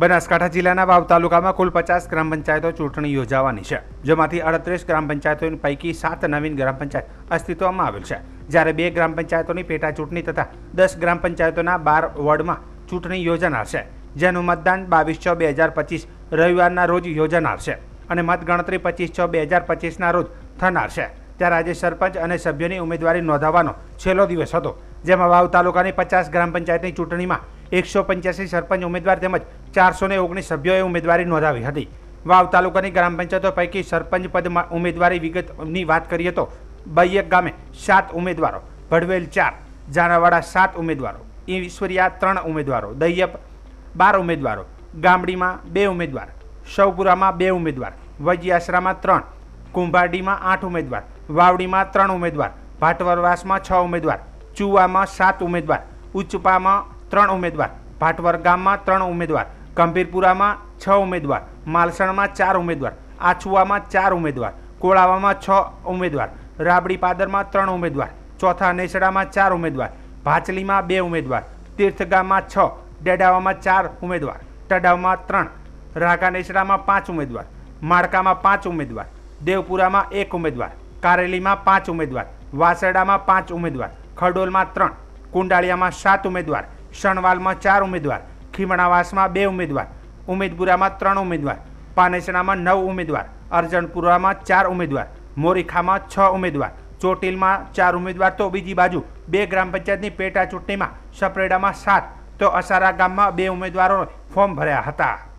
બનાસકાંઠા જિલ્લાના વાવ તાલુકામાં કુલ પચાસ ગ્રામ પંચાયતો ચૂંટણી યોજાવાની છે, જેમાંથી અડત્રીસ ગ્રામ પંચાયતો પૈકી સાત નવીન ગ્રામ પંચાયત અસ્તિત્વમાં આવેલ છે. જ્યારે બે ગ્રામ પંચાયતોની પેટા ચૂંટણી તથા દસ ગ્રામ પંચાયતોના બાર વોર્ડમાં ચૂંટણી યોજાનાર છે, જેનું મતદાન બાવીસ છ બે હજાર પચીસ રવિવારના રોજ યોજાનાર છે અને મતગણતરી પચીસ છ બે હજાર પચીસના રોજ થનાર છે. ત્યારે આજે સરપંચ અને સભ્યોની ઉમેદવારી નોંધાવવાનો છેલ્લો દિવસ હતો, જેમાં વાવ તાલુકાની પચાસ ગ્રામ પંચાયતની ચૂંટણીમાં એકસો પંચ્યાસી સરપંચ ઉમેદવાર તેમજ ચારસો ને ઓગણીસ સભ્યોએ ઉમેદવારી નોંધાવી હતી. વાવ તાલુકાની ગ્રામ પંચાયતો પૈકી સરપંચ પદ ઉમેદવારી વિગતની વાત કરીએ તો બૈયક ગામે સાત ઉમેદવારો, ભડવેલ ચાર જાનાવાડા સાત ઉમેદવારો, ઈશ્વરિયા ત્રણ ઉમેદવારો, દૈયપ બાર ઉમેદવારો, ગામડીમાં બે ઉમેદવાર સૌપુરામાં બે ઉમેદવાર, વજીયાસરામાં ત્રણ, કુંભારડીમાં આઠ ઉમેદવાર, વાવડીમાં ત્રણ ઉમેદવાર, ભાટવરવાસમાં છ ઉમેદવાર, ચુવામાં સાત ઉમેદવાર, ઉચપામાં ત્રણ ઉમેદવાર. ભાટવર ગામમાં ત્રણ ઉમેદવાર. ગંભીરપુરામાં છ ઉમેદવાર. માલસણમાં ચાર ઉમેદવાર. આછુવામાં ચાર ઉમેદવાર. કોળાવામાં છ ઉમેદવાર. રાબડી પાદરમાં ત્રણ ઉમેદવાર. ચોથા નેસડામાં ચાર ઉમેદવાર. ભાચલીમાં બે ઉમેદવાર. તીર્થગામમાં છ. ડેડાવામાં ચાર ઉમેદવાર. ટડાવમાં ત્રણ. રાકાનેસડામાં પાંચ ઉમેદવાર. માળકામાં પાંચ ઉમેદવાર. દેવપુરામાં એક ઉમેદવાર. કારેલીમાં પાંચ ઉમેદવાર. વાસરડામાં પાંચ ઉમેદવાર. ખડોલમાં ત્રણ. કુંડાળિયામાં સાત ઉમેદવાર. શણવાલમાં ચાર ઉમેદવાર, ખીમણાવાસમાં બે ઉમેદવાર, ઉમેદપુરામાં ત્રણ ઉમેદવાર, પાનેસણામાં નવ ઉમેદવાર, અરજણપુરામાં ચાર ઉમેદવાર, મોરીખામાં છ ઉમેદવાર, ચોટીલમાં ચાર ઉમેદવાર. તો બીજી બાજુ બે ગ્રામ પંચાયતની પેટા ચૂંટણીમાં સપરેડામાં સાત, તો અસારા ગામમાં બે ઉમેદવારોએ ફોર્મ ભર્યા હતા.